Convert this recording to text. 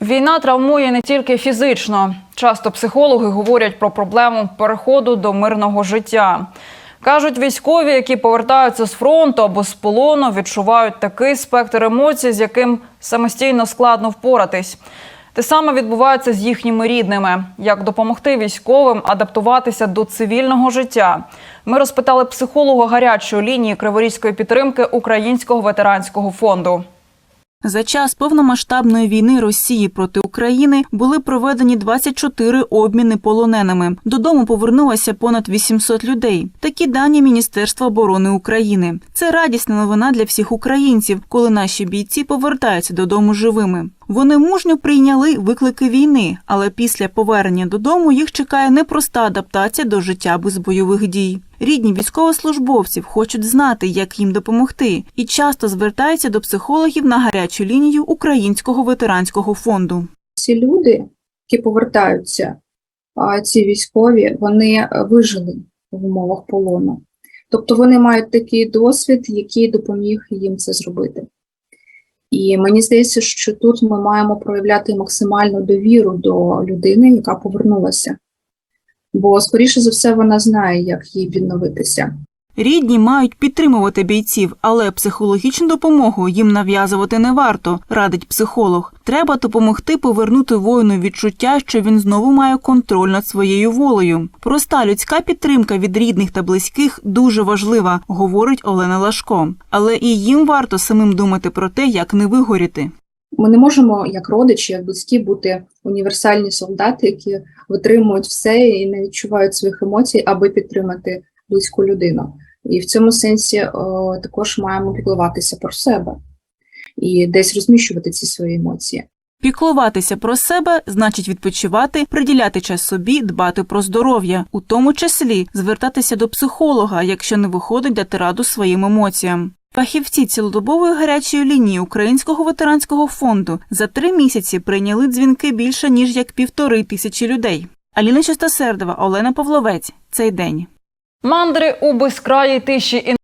Війна травмує не тільки фізично. Часто психологи говорять про проблему переходу до мирного життя. Кажуть, військові, які повертаються з фронту або з полону, відчувають такий спектр емоцій, з яким самостійно складно впоратись. Те саме відбувається з їхніми рідними. Як допомогти військовим адаптуватися до цивільного життя? Ми розпитали психолога гарячої лінії Криворізької підтримки Українського ветеранського фонду. За час повномасштабної війни Росії проти України були проведені 24 обміни полоненими. Додому повернулося понад 800 людей. Такі дані Міністерства оборони України. Це радісна новина для всіх українців, коли наші бійці повертаються додому живими. Вони мужньо прийняли виклики війни, але після повернення додому їх чекає непроста адаптація до життя без бойових дій. Рідні військовослужбовців хочуть знати, як їм допомогти, і часто звертаються до психологів на гарячу лінію Українського ветеранського фонду. ці люди, які повертаються, ці військові, вони е, вижили в умовах полону. Тобто вони мають такий досвід, який допоміг їм це зробити. І мені здається, що тут ми маємо проявляти максимальну довіру до людини, яка повернулася. Бо, скоріше за все, вона знає, як їй відновитися. Рідні мають підтримувати бійців, але психологічну допомогу їм нав'язувати не варто, радить психолог. Треба допомогти повернути воїну відчуття, що він знову має контроль над своєю волею. Проста людська підтримка від рідних та близьких дуже важлива, говорить Олена Лашко. Але і їм варто самим думати про те, як не вигоріти. Ми не можемо, як родичі, як близькі, бути універсальні солдати, які витримують все і не відчувають своїх емоцій, аби підтримати близьку людину. І в цьому сенсі е, також маємо піклуватися про себе і десь розміщувати ці свої емоції. Піклуватися про себе значить відпочивати, приділяти час собі, дбати про здоров'я, у тому числі звертатися до психолога, якщо не виходить дати раду своїм емоціям. Фахівці цілодобової гарячої лінії Українського ветеранського фонду за три місяці прийняли дзвінки більше ніж як півтори тисячі людей. Аліна Чистосердова, Олена Павловець. Цей день. Мандри у безкраїй тиші і